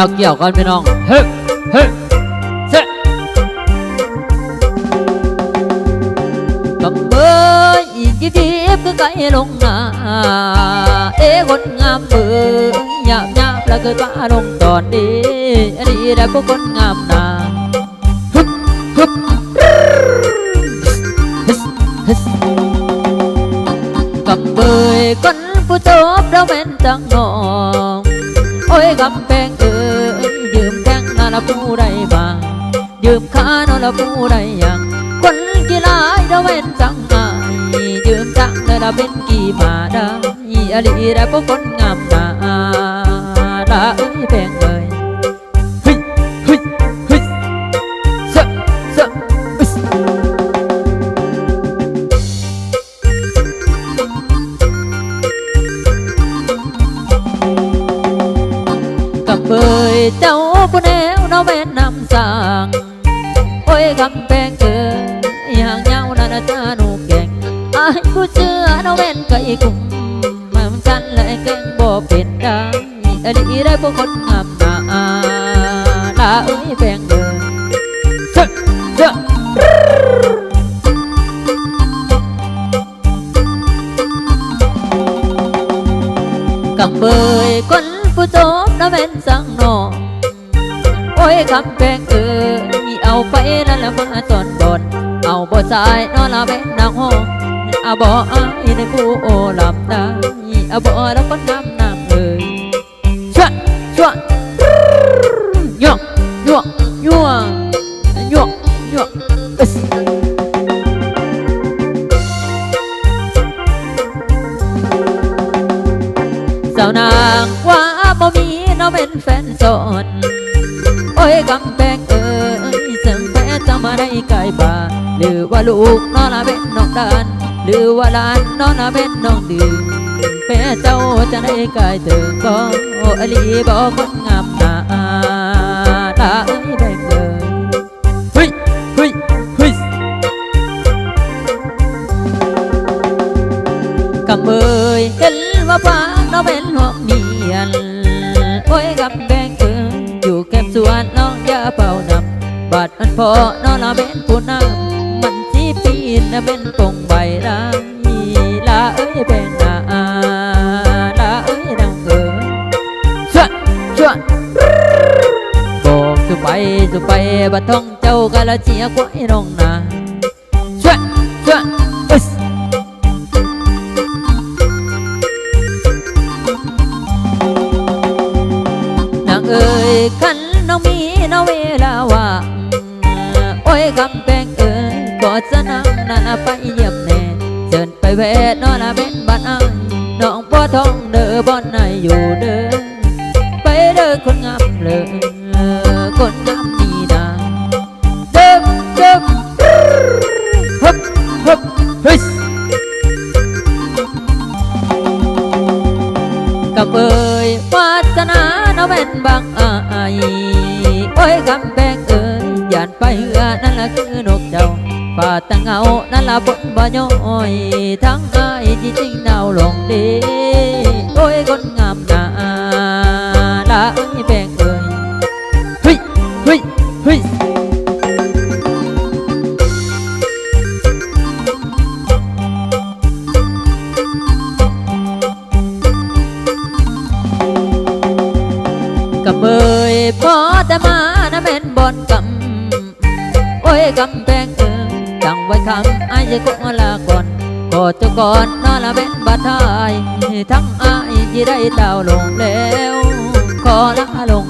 เอาเกี่ยวกันพี่น้องเฮ้เฮ้เซ่กับเบยอีกทีก็ไกลลงนาเอ้คนงามเบยหยาบหยาบแล้วเกิดว่าลงตอนนี้อันนี้ได้พวกคนงามนาฮึบฮึบฮึสฮึสกับเบยคนผู้จบเราเป็นจังนอ ละผู้ใดบ้างยืมขานาละผู้ใดยัง คนกีฬาเราเว้นจังไงยืมจังนาละเป็นกี่มาได้อลีได้พวกคนงามมาละเอ้ยแพงเลยเฮ้ยเฮ้ยเฮ้ยเสะเสะ กับเบยเจ้าผู้แนวน้าแม่นนำสั่งโอ้ยคำแพงเกินอย่างเงานานาจาหนูเก่งอาย ผู้เชื่อน้าแม่นไก่กุ้งมันกันเลยเก่งบ่เป็นได้อดีได้พวกคนงามหนาลาเอ้ยแพงเกินเจ้าเจ้ากับเบยคนผู้จบน้าแม่นสั่งนองโอ้ยคำแพงเอ้ยเอาไปนั่นแหละมาตอนบนเอาบ่สายนอนละเป็นนางห้องเอาบ่อายในผู้โอลำได้เอาบ่แล้วคนงามนางเอ้ยชวดชวดยั่วยั่วยั่วยั่วยั่วอึสสาวนางว่าบ่มี น้องเป็นแฟนสดโอ้ยกำแพงเอ้ยซึ่งแพ้จะมาได้ไกลป่าหรือว่าลูกน้อนละเป็นน้องดาน หรือว่าหลานน้อนละเป็นน้องดื่มแพ้เจ้าจะได้ไกลถึงก็อลีบอกคนงามหน้าตาเอ้ยแบงเลยเฮ้ยเฮ้ยเฮ้ยกำเบยเห็นว่าฟ้าน้องเป็นหอกเนียนาดมันพอนอนละเป็นผู้นำมันสีปีนนะเป็นปงใบดังมีลาเอ้ยเป็นนาลาเอ้ยนางเอ๋ยชวนชวนบอกสุไปสุไปบัดท้องเจ้ากะละเจียกไว้น้องนาชวนชวน ยคำแพงเอ๋ยกอดสนางนานาไปเยี่ยมแน่เชิญไปแวะนอนละเป็นบ้านอ้ายน้องพ่อทองเด้อบ่อนไหนอยู่เด้อไปเด้อคนงามเลยคนงามนี่นาเดิมเดิมฮึบฮึบฮึสกับเอ่ยวาสนาน้าแม่นบางอายโอ้ยคำแบงเอ่ย ยานไปเหือนั่นละคือนกเจ้าป่าตั้งเงานั่นละบนบ่ย่อยทั้งอายที่จริงดาลงดีโอ้ยคนงามนาละเอ้ยแบงเอ่ยเฮ้ยเฮ้ยเฮ้ยกับเบยพอแต่มา กำแพงเออจังไว้คำอายจะกงลาก่อนกอดเจ้าก่อนนอนละเป็นบาทาย ทั้งอายที่ได้ดาวลงแล้ว ขอละลง